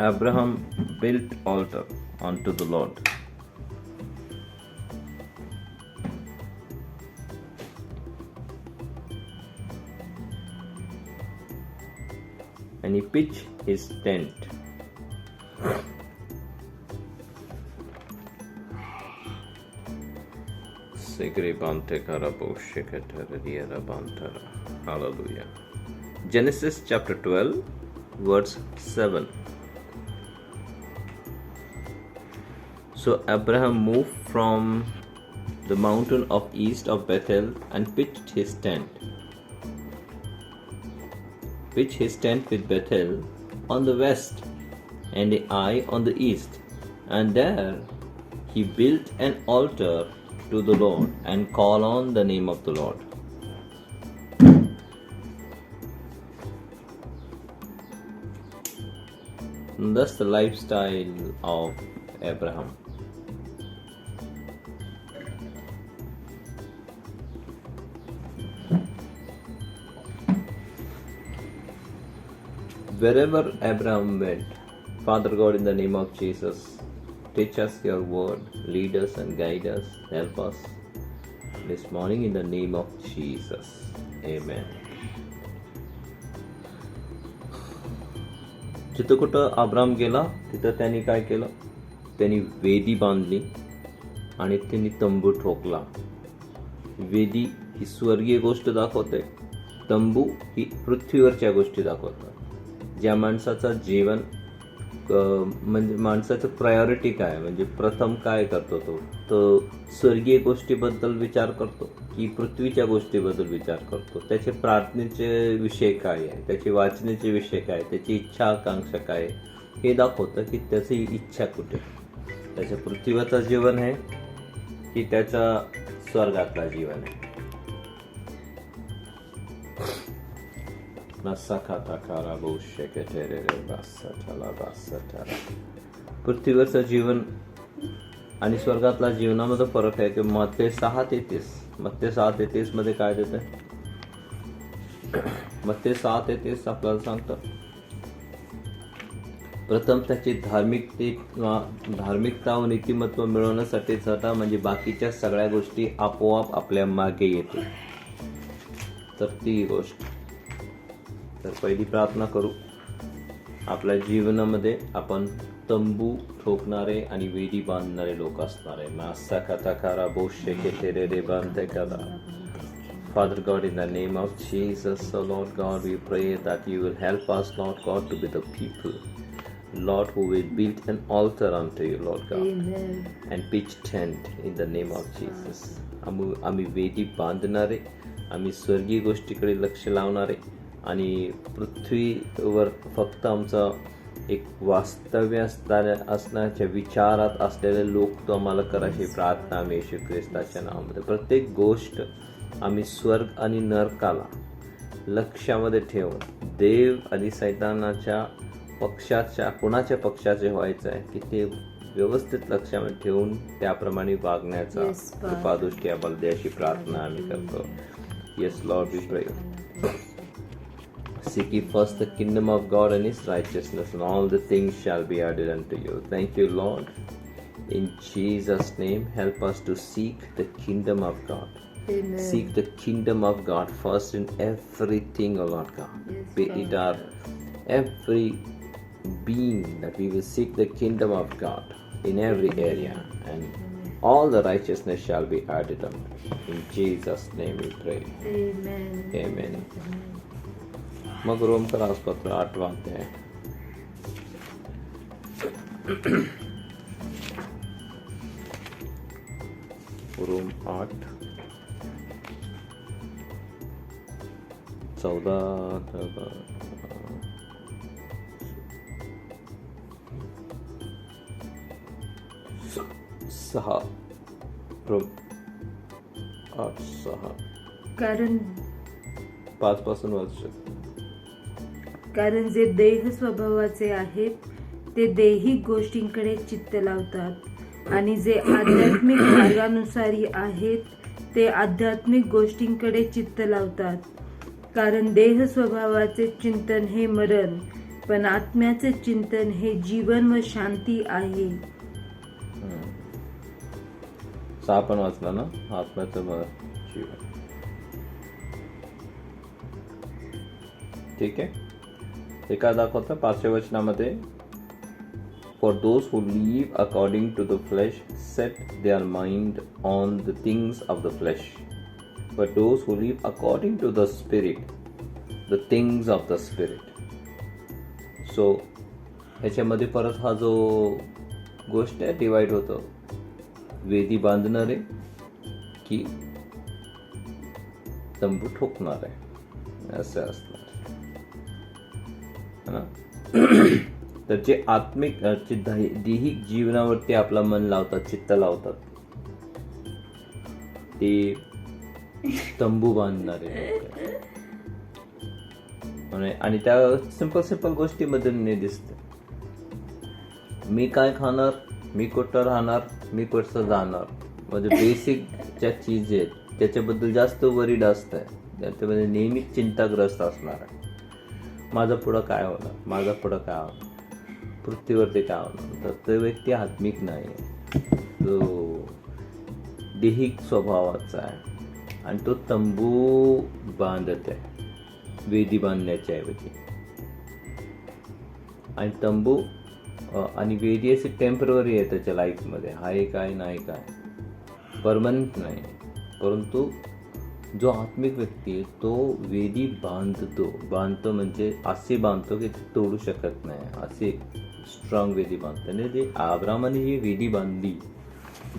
Abraham built altar unto the Lord. And he pitched his tent. Hallelujah. Genesis chapter 12, verse 7. So Abraham moved from the mountain of east of Bethel and pitched his tent. Pitched his tent with Bethel on the west and Ai on the east. And there he built an altar to the Lord and called on the name of the Lord. And that's the lifestyle of Abraham. Wherever Abraham went, Father God, in the name of Jesus, teach us your word, lead us and guide us, help us this morning in the name of Jesus. Amen. जिथं कुठं Abram गेला तिथं त्यांनी काय केलं त्यांनी वेदी बांधली आणि त्यांनी तंबू ठोकला वेदी ही स्वर्गीय गोष्ट दाखवते तंबू ही पृथ्वीवरच्या गोष्टी दाखवतात ज्या माणसाचं जीवन म्हणजे माणसाचं प्रायोरिटी काय? म्हणजे प्रथम काय करतो तो? तो स्वर्गीय गोष्टीबद्दल विचार करतो की पृथ्वीच्या गोष्टीबद्दल विचार करतो? त्याचे प्रार्थनेचे विषय काय आहे? त्याचे वाचनेचे विषय काय त्याची इच्छा आकांक्षा काय हे दाखवतं की त्याची इच्छा कुठे? त्याच्या पृथ्वीवरचं जीवन आहे की त्याचा स्वर्गातला जीवन आहे? Masakata बहुष्यकेटेरेरे बासठला बासठला. पृथ्वीवरचं जीवन आणि स्वर्गातला जीवनामध्ये फरक आहे की मते सहा तेहतीस. मते सहा तेहतीसमध्ये काय काय देत मते सहा तेहतीस आपल्याला सांगतं. प्रथम त्याची धार्मिकते किंवा धार्मिकता व नीतिमत्व मिळवण्यासाठी स्वतः म्हणजे बाकीच्या सगळ्या गोष्टी आपोआप आपल्या मागे येते. तर ती गोष्ट. तर पहिली प्रार्थना करू आपल्या जीवनामध्ये आपण तंबू ठोकणारे आणि वेदी बांधणारे लोक असणार मासा कथा खारा बोशे के रे बांधे करा Father God, in the name of Jesus, so Lord God, we pray that you will help us, Lord God, to be the people, Lord, who will build an altar unto you, Lord God. Amen. and pitch tent in the name of Jesus. आम्ही वेदी बांधणारे आम्ही स्वर्गीय गोष्टीकडे लक्ष लावणारे आणि पृथ्वीवर फक्त आमचं एक वास्तव्य असणाऱ्या असण्याच्या विचारात असलेले लोक तो आम्हाला करायची प्रार्थना आम्ही येशू ख्रिस्ताच्या नावामध्ये. प्रत्येक गोष्ट आम्ही स्वर्ग आणि नरकाला लक्षामध्ये ठेवून देव आणि सैतानाच्या पक्षाच्या कोणाच्या पक्षाचे व्हायचं आहे की ते व्यवस्थित लक्षामध्ये ठेवून त्याप्रमाणे वागण्याचा. कृपादृष्टी आम्हाला द्या अशी प्रार्थना आम्ही करतो. Yes lord we pray Seek ye first the kingdom of God and His righteousness, and all the things shall be added unto you. Thank you, Lord. In Jesus' name, help us to seek the kingdom of God. Amen. Seek the kingdom of God first in everything, O Lord God. Yes, Be it our every being that we will seek the kingdom of God in every area, and all the righteousness shall be added unto. In Jesus' name we pray. Amen. Amen. मग Rome का राजपत्र आठवा अध्याय Rome आठ. चौदा सहा. Rome आठ सहा. कारण पाच पासून वाचू शकतो. कारण जे देह स्वभावाचे आहेत ते दैहिक गोष्टींकडे चित्त लावतात. आणि जे आध्यात्मिक मार्गानुसारी आहेत ते आध्यात्मिक गोष्टींकडे चित्त लावतात. कारण देह स्वभावाचे चिंतन हे मरण पण आत्म्याचे चिंतन हे जीवन व शांती आहे. सहा पण वाचला ना? आत्म्याचं जीवन. ठीक आहे. ते काय दाखवतं पाचव्या वचनामध्ये for those who live according to the flesh set their mind on the things of the flesh but those who live according to the spirit the things of the spirit so ह्याच्यामध्ये परत हा जो गोष्ट आहे divide होतो. वेदी बांधणारे की तंबू ठोकणार आहे. असं असणार. तर जे आत्मिक जे दैहिक जीवनावरती आपला मन लावतात चित्त लावतात ते तंबू बांधणारे आणि- त्या सिंपल सिंपल गोष्टीमध्ये नाही दिसते. मी काय खाणार मी कुठं राहणार मी कसं जाणार? म्हणजे बेसिक ज्या चीज आहेत त्याच्याबद्दल जास्त वरीड असत आहे त्याच्यामध्ये नेहमीच चिंताग्रस्त असणार आहे. माझं पुढं काय होणार? माझं पुढं काय होणार? पृथ्वीवरती काय होणार? तर तो व्यक्ती आत्मिक नाही आहे. तो देहिक स्वभावाचा आहे. आणि तो तंबू बांधत आहे. वेदी बांधण्याच्या ऐवजी. आणि तंबू आणि वेदी असे टेंपररी आहे त्याच्या लाईफमध्ये आहे काय नाही काय. परमनंट नाही. परंतु जो आत्मिक व्यक्ती आहे तो वेदी बांधतो. बांधतो म्हणजे असे बांधतो की ते तोडू शकत नाही. असे स्ट्रॉंग वेदी बांधतो. आणि जे आब्रामाने जी वेदी बांधली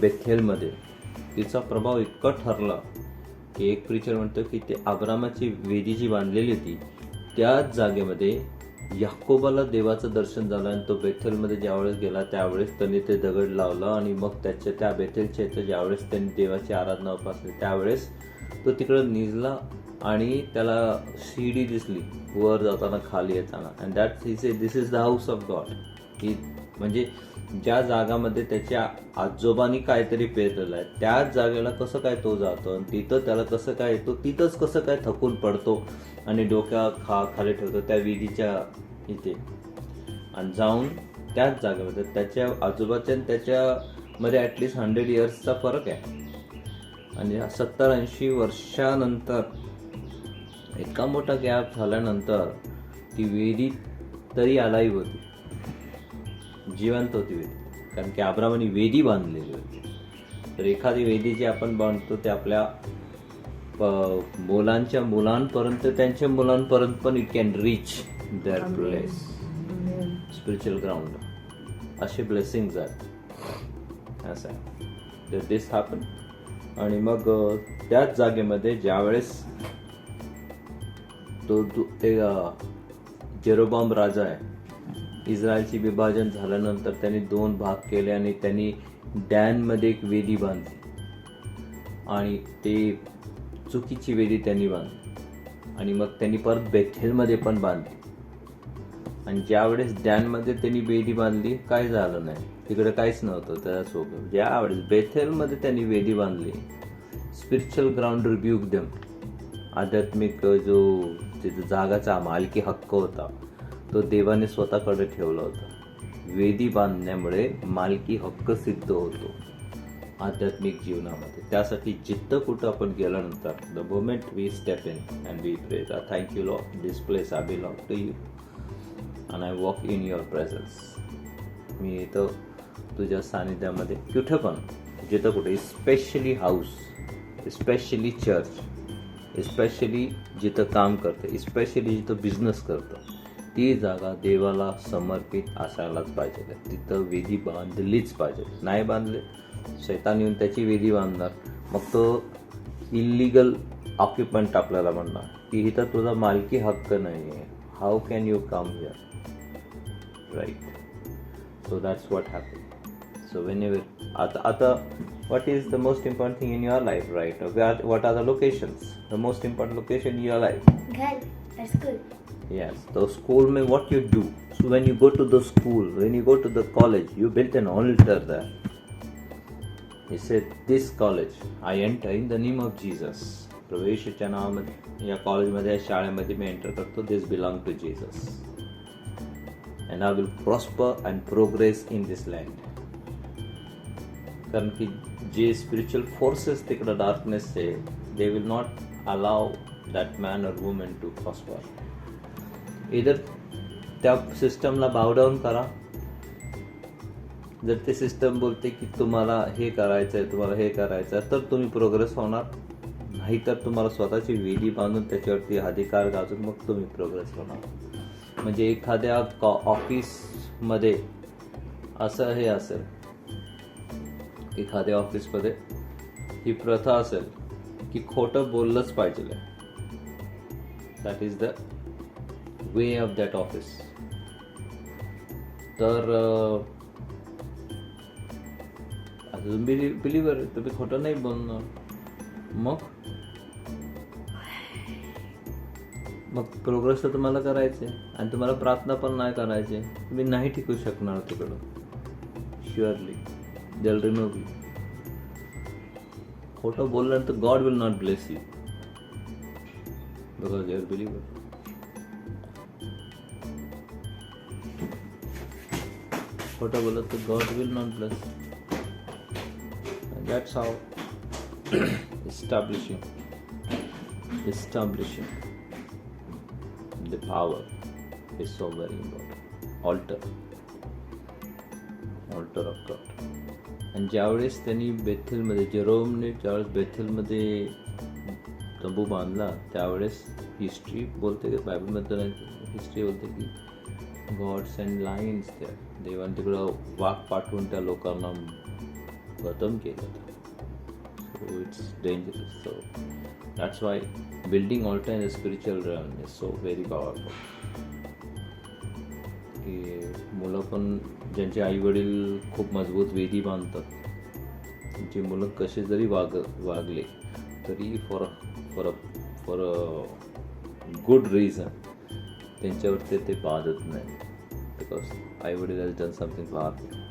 बेथेलमध्ये तिचा प्रभाव इतका ठरला की एक प्रिचर म्हणतो की ते आब्रामाची वेदी जी बांधलेली होती त्याच जागेमध्ये याकोबाला देवाचं दर्शन झालं आणि तो बेथेलमध्ये ज्यावेळेस गेला त्यावेळेस त्यांनी ते दगड लावलं आणि मग त्याच्या त्या बेथेलच्या इथं ज्यावेळेस त्यांनी देवाची आराधना उपासली त्यावेळेस तो तिकडं निजला आणि त्याला शिडी दिसली वर जाताना खाली येताना. And that is a this is the house of God ही म्हणजे ज्या जागामध्ये त्याच्या आजोबांनी काहीतरी पेरलेलं आहे त्याच जागेला कसं काय तो जातो आणि तिथं त्याला कसं काय येतो तिथंच कसं काय थकून पडतो आणि डोक्या खा खाली ठेवतो त्या विधीच्या इथे. आणि जाऊन त्याच जागेमध्ये त्याच्या आजोबाच्या आणि त्याच्यामध्ये ॲटलिस्ट हंड्रेड इयर्सचा फरक आहे. आणि सत्तर ऐंशी वर्षानंतर इतका मोठा गॅप झाल्यानंतर ती वेदी तरी अलाईव्ह होती. जिवंत होती वेदी कारण की आब्रामाने वेदी बांधलेली होती. तर एखादी वेदी जी आपण बांधतो ते आपल्या प- मुलांच्या मुलांपर्यंत त्यांच्या मुलांपर्यंत पण it can reach that place spiritual ground असे ब्लेसिंग्स आहेत. असं आहे. तर दिस हॅपन आणि मग त्याच जागेमध्ये ज्यावेळेस तो दु- ते जेरोबाम राजा आहे इस्रायलची विभाजन झाल्यानंतर त्यांनी दोन भाग केले आणि त्यांनी डॅनमध्ये एक वेदी बांधली. आणि ते चुकीची वेदी त्यांनी बांधली. आणि मग त्यांनी परत बेथेलमध्ये पण बांधली. आणि ज्यावेळेस डॅनमध्ये त्यांनी वेदी बांधली काय झालं नाही. तिकडे काहीच नव्हतं त्यासोबत ज्यावेळेस बेथेलमध्ये त्यांनी वेदी बांधली स्पिरिच्युअल ग्राउंड रिब्यूक देम आध्यात्मिक जो तिथं जागाचा मालकी हक्क होता तो देवाने स्वतःकडे ठेवला होता. वेदी बांधण्यामुळे मालकी हक्क सिद्ध होतो आध्यात्मिक जीवनामध्ये. त्यासाठी जिथं कुठं आपण गेल्यानंतर the moment we step in and we praise I thank you lord this place I belong to you and I walk in your presence मी इथं तुझ्या सानिध्यामध्ये कुठं पण जिथं कुठे specially house specially church specially जिथं काम करते स्पेशली जिथं बिझनेस करतं ती जागा देवाला समर्पित असायलाच पाहिजे. तिथं वेदी बांधलीच पाहिजे. नाही बांधले शैतान येऊन त्याची वेदी बांधणार. मग तो इलिगल ऑक्युपंट आपल्याला म्हणणार की इथं तुझा मालकी हक्क नाही आहे how can you come here Right so that's what happened so whenever आता आता what is the most important thing in your life right Where, what are the locations the most important location in your life घर or school. yes the school may what you do so when you go to the school when you go to the college you built an altar there he said this college i enter in the name of jesus प्रवेशाच्या नावामध्ये या कॉलेजमध्ये या शाळेमध्ये मी enter करतो this belong to Jesus and I will prosper and progress in this land कारण की जे स्पिरिच्युअल फोर्सेस तिकडं डार्कनेसचे they will not allow that man और वुमेन टू प्रॉस्पर इधर त्या सिस्टमला बावडाऊन करा जर ते सिस्टम बोलते की तुम्हाला हे करायचं आहे तुम्हाला हे करायचं आहे तर तुम्ही प्रोग्रेस होणार नाहीतर तुम्हाला स्वतःची विधी बांधून त्याच्यावरती अधिकार गाजून मग तुम्ही प्रोग्रेस होणार म्हणजे एखाद्या ऑफिसमध्ये असं हे असेल. एखाद्या ऑफिसमध्ये ही प्रथा असेल की खोटं बोललंच पाहिजे. That is the way of that office तर अजून बिली बिलीवर तुम्ही खोटं नाही बोलणार. मग? मग प्रोग्रेस तर तुम्हाला करायचे आणि तुम्हाला प्रार्थना पण नाही करायचे. तुम्ही नाही टिकू शकणार तिकडं शुअरली दल रिमूव्ह यू खोटं बोलल्यानंतर God will not bless you because your believer खोटं बोलत तर God will not bless that's how establishing establishing power is so very important. Altar altar of God. आणि ज्यावेळेस त्यांनी बेथेलमध्ये जेरोमने ज्यावेळेस बेथेलमध्ये तंबू बांधला त्यावेळेस हिस्ट्री बोलते की बायबलमध्ये हिस्ट्री बोलते की गॉड्स अँड लाईन्स त्या देवाने तिकडं वाघ पाठवून त्या लोकांना खतम केलं होतं. It's dangerous. So that's why building altar in the spiritual realm is so very powerful. की मुलं पण ज्यांचे आईवडील खूप मजबूत वेदी बांधतात त्यांची मुलं कसे जरी वाग वागले तरी for for a for a good reason त्यांच्यावरती ते बाधत नाही. बिकॉज आईवडील has done something powerful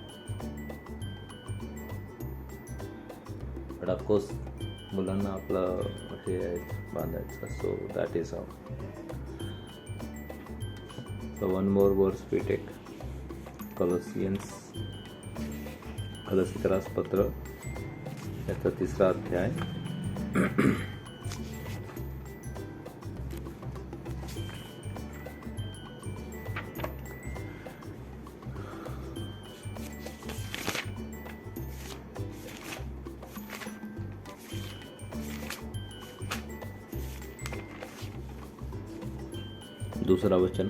but of course मुलांना आपलं हे बांधायचं. So that is how one more verse verse take take. कलसिकरास पत्र याचा तिसरा अध्याय. वचन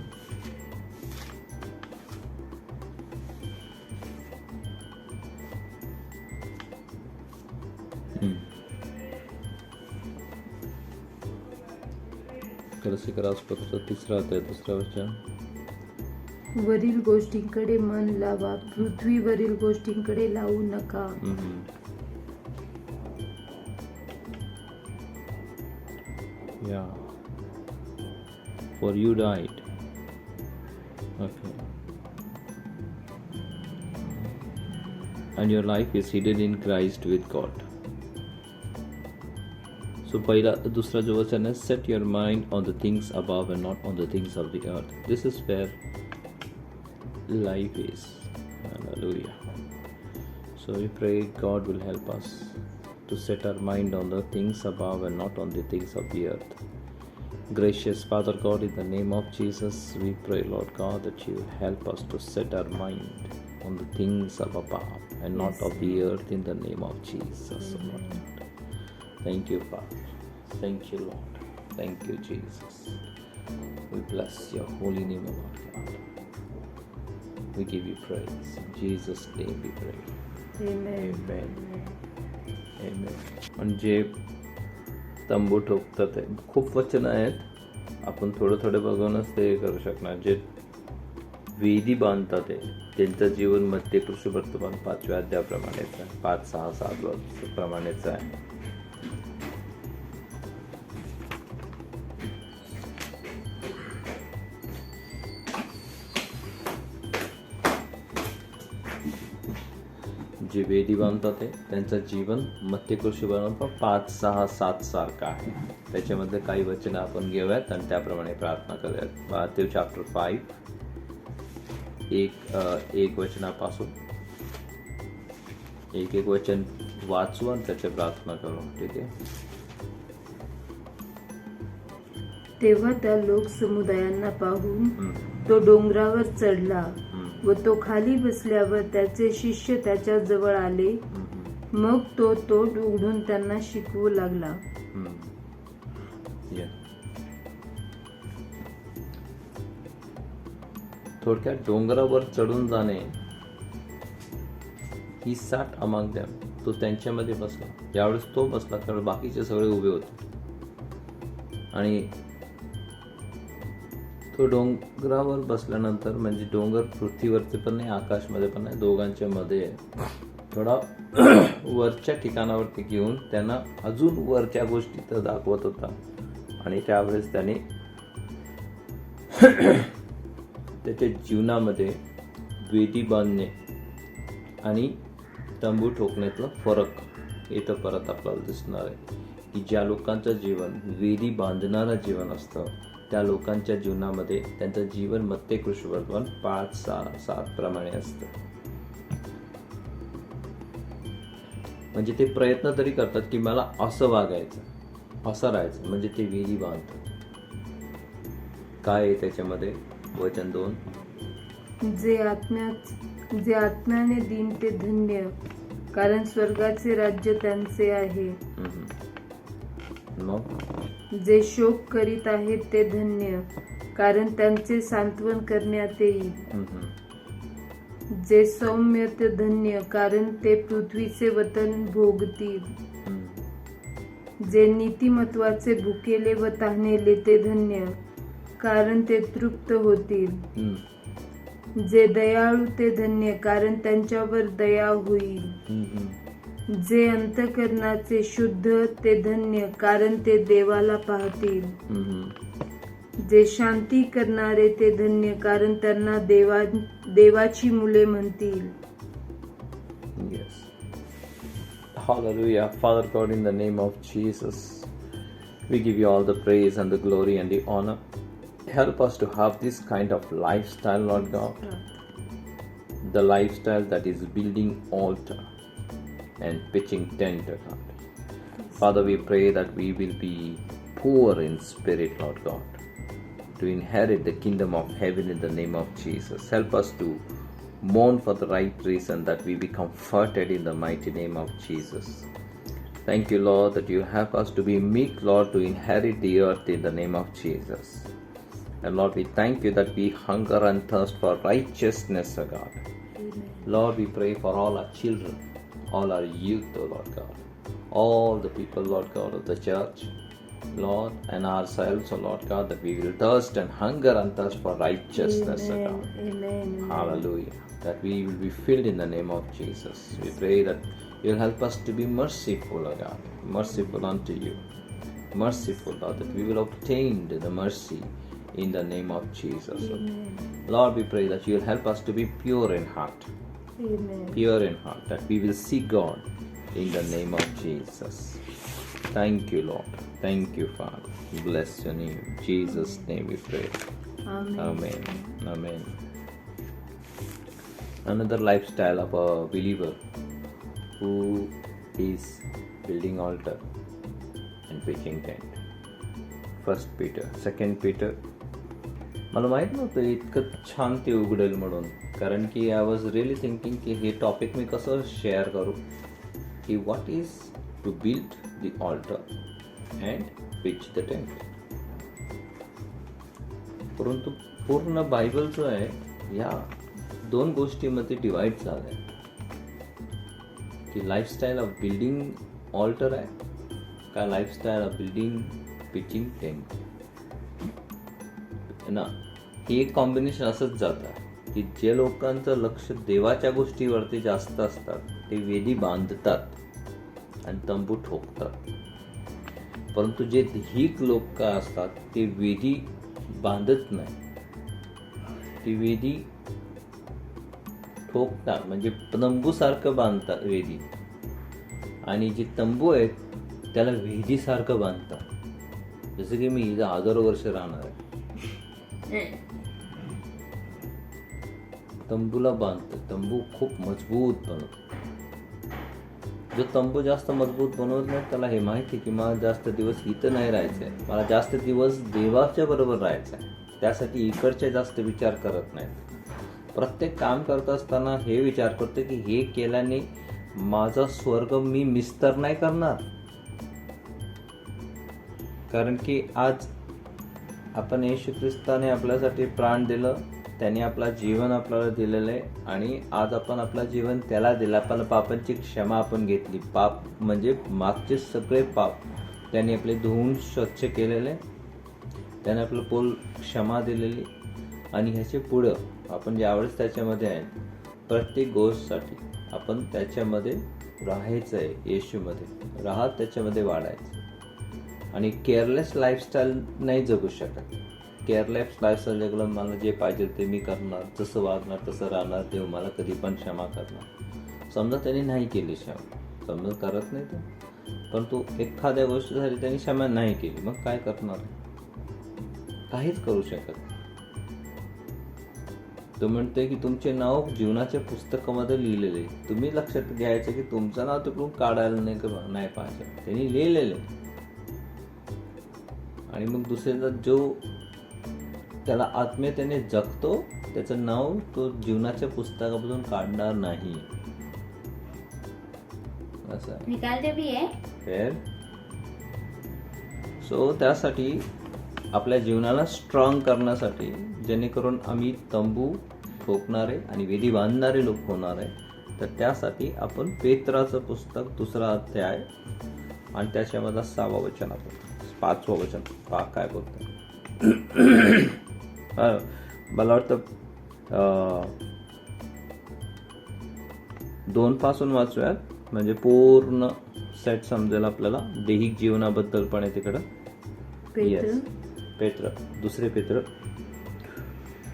तिसरा अध्याय वचन वरील गोष्टींकडे मन लावा पृथ्वीवरील गोष्टींकडे लावू नका. For you died. Okay. And your life is hidden in Christ with God. So पहिला दुसरा जो वचन है set your mind on the things above and not on the things of the earth. This is where life is. Hallelujah. So we pray God will help us to set our mind on the things above and not on the things of the earth. Gracious Father God, in the name of Jesus, we pray, Lord God, that you help us to set our mind on the things of above and yes. not of the earth in the name of Jesus, Lord. Thank you, Father. Thank you, Lord. Thank you, Jesus. We bless your holy name, Lord God. We give you praise. In Jesus' name we pray. Amen. Amen. Amen. Amen. On तंबू ठोकतात खूप वचन आहेत. आपण थोडं थोडं बघूनच ते करू शकणार. जे वेदी बांधतात आहे त्यांचं जीवन मध्य कृषी वर्तमान पाचव्या अध्यायाप्रमाणेच आहे. पाच सहा सात वर्ष प्रमाणेच आहे. वेदी बांधतात आहे. त्यांचं जीवन मध्यकृषी बनवतो पाच सहा सात सारखं आहे. त्याच्यामध्ये काही वचनं आपण घेऊयात आणि त्याप्रमाणे प्रार्थना करूयात. माथ्यू चॅप्टर फाईव्ह एक एक वचनापासून. एक एक वचन वाचू आणि त्याची प्रार्थना करू ठीक आहे? तेव्हा त्या लोकसमुदायांना पाहून हम्म, तो डोंगरावर चढला. व तो खाली बसल्यावर त्याचे शिष्य त्याच्याजवळ आले. मग तो तोंड उघडून त्यांना शिकवू लागला. Yeah. थोडक्यात डोंगरावर चढून जाणे ही साठ अमाग द्या. तो त्यांच्यामध्ये बसला. ज्यावेळेस तो बसला. त्यावेळेस बाकीचे सगळे उभे होते. आणि तो डोंगरावर बसल्यानंतर म्हणजे डोंगर पृथ्वीवरती पण नाही आकाशमध्ये पण नाही दोघांच्या मध्ये थोडा वरच्या ठिकाणावरती घेऊन त्यांना अजून वरच्या गोष्टी तर दाखवत होता. आणि त्यावेळेस त्याने त्याच्या जीवनामध्ये वेदी बांधणे आणि तंबू ठोकण्यातला फरक इथं परत आपल्याला दिसणार आहे. की ज्या लोकांचं जीवन वेदी बांधणारं जीवन असतं त्या लोकांच्या जीवनामध्ये त्यांचं जीवन मत्ते कृष्णवर्धन पाच सहा सात प्रमाणे असतं. म्हणजे ते प्रयत्न तरी करतात की मला असं वागायचं असं राहायचं म्हणजे ते वेदी बांधतात. काय आहे त्याच्यामध्ये? वचन दोन. जे आत्म्यात जे आत्म्याने दिन ते धन्य कारण स्वर्गाचे राज्य त्यांचे आहे. मग? जे शोक करीत आहेत ते धन्य कारण त्यांचे सांत्वन करण्यात येईल जे सौम्य ते धन्य कारण ते पृथ्वीचे वतन भोगतील. जे नीतिमत्वाचे भुकेले व तहानेले ते धन्य कारण ते तृप्त होतील. जे दयाळू ते धन्य कारण त्यांच्यावर दया होईल. जे अंतकरणाचे शुद्ध ते धन्य कारण ते देवाला पाहतील. जे शांती करणारे ते धन्य कारण त्यांना देवा देवाची मुले म्हणतील Yes. Hallelujah. Father God, in the name of Jesus, we give you all the praise and the glory and the honor. Help us to have this kind of lifestyle, Lord God. The lifestyle that is building altar and pitching tent, God. Father, we pray that we will be poor in spirit, Lord God, to inherit the kingdom of heaven in the name of Jesus. Help us to mourn for the right reason that we be comforted in the mighty name of Jesus. Thank you, Lord, that you help us to be meek, Lord, to inherit the earth in the name of Jesus. And Lord, we thank you that we hunger and thirst for righteousness, O God. Lord, we pray for all our children, all our youth, O Lord God, all the people, Lord God, of the church, Lord, and ourselves, O Lord God, that we will thirst and hunger and thirst for righteousness, O God. Amen. Hallelujah. That we will be filled in the name of Jesus. We pray that you'll help us to be merciful, O God, merciful unto you. Merciful, Lord, that we will obtain the mercy in the name of Jesus. God. Lord, we pray that you'll help us to be pure in heart, Amen. pure in heart, that we will see God in the name of Jesus. Thank you, Lord. Thank you, Father. Bless your name. In Jesus' name we pray. Amen. Amen. Amen. Another lifestyle of a believer who is building altar and pitching tent. First Peter, Second Peter. मला माहीत नव्हतं इतकं छान ते उघडेल म्हणून. कारण की आय वॉज रिअली थिंकिंग की हे टॉपिक मी कसं शेअर करू? की what is to build the altar and pitch the tent परंतु पूर्ण बायबल जो आहे या दोन गोष्टीमध्ये डिवाइड झालं आहे की लाईफस्टाईल ऑफ बिल्डिंग ऑल्टर आहे का lifestyle of building pitching tent ना हे एक कॉम्बिनेशन असंच जातं. की जे लोकांचं लक्ष देवाच्या गोष्टीवरती जास्त असतात ते वेदी बांधतात आणि तंबू ठोकतात. परंतु जे धीक लोक असतात ते वेदी बांधत नाही. ती वेदी ठोकतात म्हणजे तंबूसारखं बांधतात वेदी. आणि जे तंबू आहेत त्याला वेदीसारखं बांधतात. जसं की मी इथं हजारो वर्ष राहणार आहे. तंबूला बांधतो तंबू खूप मजबूत बनवतो. जो तंबू जास्त मजबूत बनवत नाही त्याला हे माहिती की मला जास्त दिवस इथं नाही राहायचं आहे मला जास्त दिवस देवाच्या बरोबर राहायचं आहे त्यासाठी इकडचे जास्त विचार करत नाहीत. प्रत्येक काम करत असताना हे विचार करतो की हे केल्याने माझा स्वर्ग मी मिस्तर नाही करणार? कारण की आज आपण येशू ख्रिस्ताने आपल्यासाठी प्राण दिलं त्याने आपला जीवन आपल्याला दिलेलं आहे आणि आज आपण आपला जीवन त्याला दिलं. आपण पापांची क्षमा आपण घेतली. पाप म्हणजे मागचे सगळे पाप. त्याने आपले धुवून स्वच्छ केलेले. त्याने आपलं पोल क्षमा दिलेली. आणि ह्याचे पुढं आपण ज्यावेळेस त्याच्यामध्ये आहे प्रत्येक गोष्टसाठी आपण त्याच्यामध्ये राहायचं आहे येशूमध्ये. राहत त्याच्यामध्ये वाढायचं. आणि केअरलेस लाईफस्टाईल नाही जगू शकत. केअरलेस लाईफस्टाईल जगलं मला जे पाहिजे ते मी करणार. जसं वागणार तसं राहणार. देव मला कधी पण क्षमा करणार. समजा त्यांनी नाही केली क्षमा. समजा करत नाही तर परंतु एखाद्या गोष्टीसाठी त्यांनी क्षमा नाही केली. मग काय करणार? काहीच करू शकत तो म्हणते की तुमचे नाव जीवनाच्या पुस्तकामध्ये लिहिलेले तुम्ही लक्षात घ्यायचं की तुमचं नाव तिकडून काढायला नाही का- नाही पाहिजे. त्यांनी लिहिलेलं आहे. आणि मग दुसऱ्याचा जो त्याला आत्मीयतेने जगतो त्याचं नाव तो जीवनाच्या पुस्तकामधून काढणार नाही. असं. भी है फेर. सो त्यासाठी आपल्या जीवनाला स्ट्रॉंग करण्यासाठी जेणेकरून आम्ही तंबू ठोकणारे आणि विधी बांधणारे लोक होणार आहे. तर त्यासाठी आपण पेत्राचं पुस्तक दुसरा अध्याय आणि त्याच्यामधला सहावा वचन आपण पाचवं वचन. पा काय बोलतो. मला वाटतं दोन पासून वाचूयात. म्हणजे पूर्ण सेट समजेल आपल्याला. दैहिक जीवनाबद्दल पण आहे तिकडं. येस पेत्र. दुसरे पेत्र.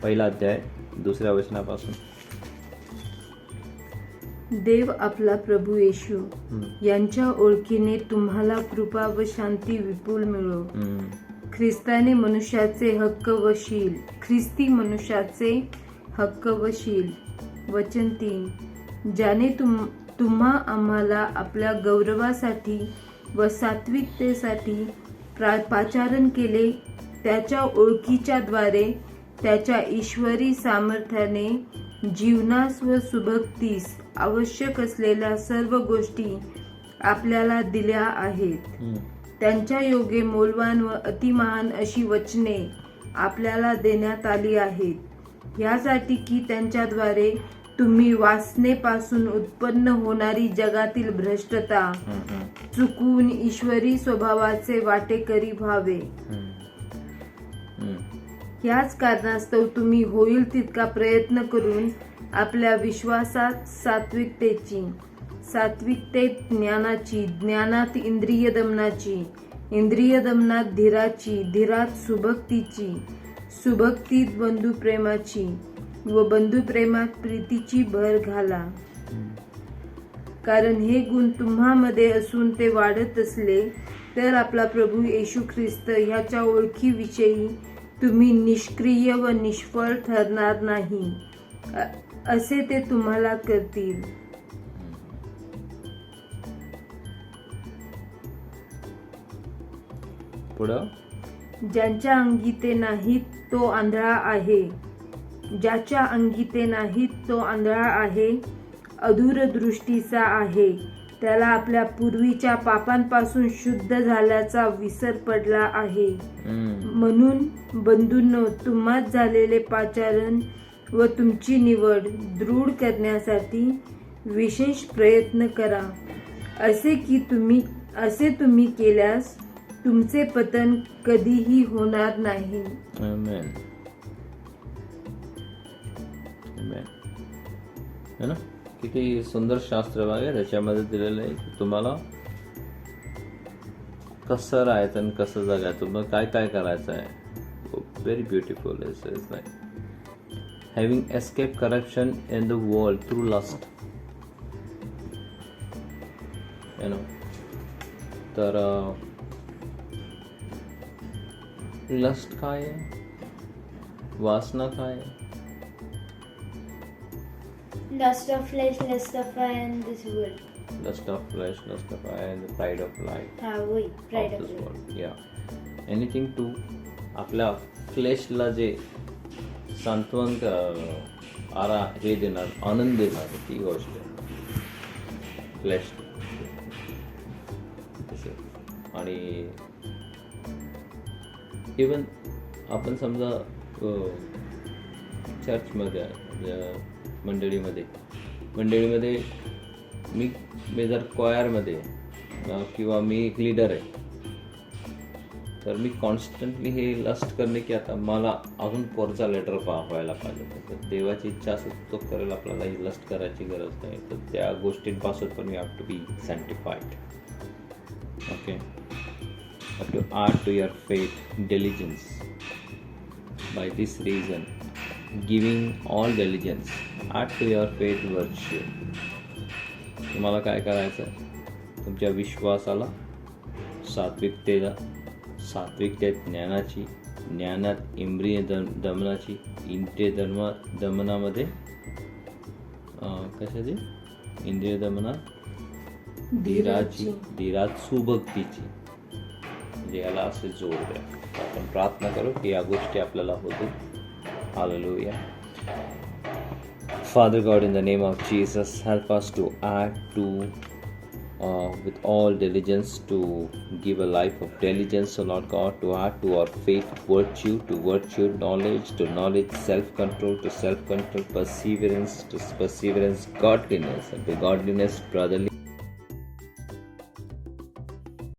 पहिला अध्याय दुसऱ्या वचनापासून. देव आपला प्रभू येशू. यांच्या ओळखीने तुम्हाला कृपा व शांती विपुल मिळो. ख्रिस्ताने मनुष्याचे हक्क व शील. ख्रिस्ती मनुष्याचे हक्क व शील. वचन तीन. ज्याने तुम तुम्हा आम्हाला आपल्या गौरवासाठी व सात्विकतेसाठी प्रा- पाचारण केले त्याच्या ओळखीच्या द्वारे त्याच्या ईश्वरी सामर्थ्याने जीवनास व सुभक्तीस आवश्यक असलेल्या सर्व गोष्टी आपल्याला दिल्या आहेत. त्यांच्या योगे मौलवान व अतिमहान अशी वचने आपल्याला देण्यात आली आहेत यासाठी की त्यांच्याद्वारे तुम्ही वासनेपासून उत्पन्न होणारी जगातील भ्रष्टता. चुकून ईश्वरी स्वभावाचे वाटेकरी व्हावे. ह्याच कारणास्तव तुम्ही होईल तितका प्रयत्न करून आपल्या विश्वासात सात्विकतेची सात्विकतेत ज्ञानाची ज्ञानात इंद्रिय दमनाची इंद्रिय दमनात धीराची धीरात सुभक्तीची सुभक्तीत बंधुप्रेमाची व बंधुप्रेमात प्रीतीची भर घाला. कारण हे गुण तुम्हामध्ये असून ते वाढत असले तर आपला प्रभू येशू ख्रिस्त ह्याच्या ओळखीविषयी तुम्ही निष्क्रिय व निष्फळ ठरणार नाही. असे ते तुम्हाला करतील. पुढं? ज्यांच्या अंगी ते नाहीत तो आंधळा आहे. ज्याच्या अंगी ते नाहीत तो आंधळा आहे अधूर दृष्टीचा आहे. त्याला आपल्या पूर्वीच्या पापांपासून शुद्ध झाल्याचा विसर पडला आहे. म्हणून बंधूंनो तुम्हात झालेले पाचारण व तुमची निवड दृढ करण्यासाठी विशेष प्रयत्न करा असे की तुम्ही असे तुम्ही केल्यास तुमचे पतन कधीही होणार नाही Amen. Amen. किती सुंदर शास्त्र आहे त्याच्यामध्ये दिलेलं आहे की तुम्हाला कसं राहायचं आणि कसं जगायचं तुम्हाला काय काय करायचं आहे. Very beautiful is is like having escape corruption in the world through lust you know तर लस्ट काय आहे? वासना काय आहे? Lust of flesh, lust of eye, and this world. lust of flesh, lust of eye, and the pride of life. हा वही pride of of this life. world. Yeah. Anything to आपल्या फ्लेशला जे सांत्वन क- आरा हे देणार आनंद देणार ती गोष्ट फ्लॅश आणि इवन आपण समजा चर्चमध्ये आहे, या मंडळीमध्ये. मंडळीमध्ये मी मी जर क्वायरमध्ये किंवा मी एक लीडर आहे. तर मी कॉन्स्टंटली हे लस्ट करणे की आता मला अजून पोरचा लेटर व्हायला पाहिजे. तर देवाची इच्छा असेल तो करेल आपल्याला ही लस्ट करायची गरज नाही. तर त्या गोष्टींपासून पण we have to be sanctified okay have to add to your faith diligence. By this reason, giving all religions at to your faith virtue. तुम्हाला काय करायचं आहे तुमच्या विश्वासाला सात्विकतेला सात्विकतेत ज्ञानाची ज्ञानात इंद्रिय दम दमनाची इंद्रिय दम दमनामध्ये कशाची? इंद्रिय दमनात धीराची धीरात सुभक्तीची. म्हणजे याला असे जोड द्या. आपण प्रार्थना करू की या गोष्टी आपल्याला होतील. Hallelujah. Father God, in the name of Jesus, help us to act to uh, with all diligence to give a life of diligence, O Lord God, to add to our faith virtue, to virtue knowledge, to knowledge self control, to self control perseverance, to perseverance godliness, and to godliness brotherly.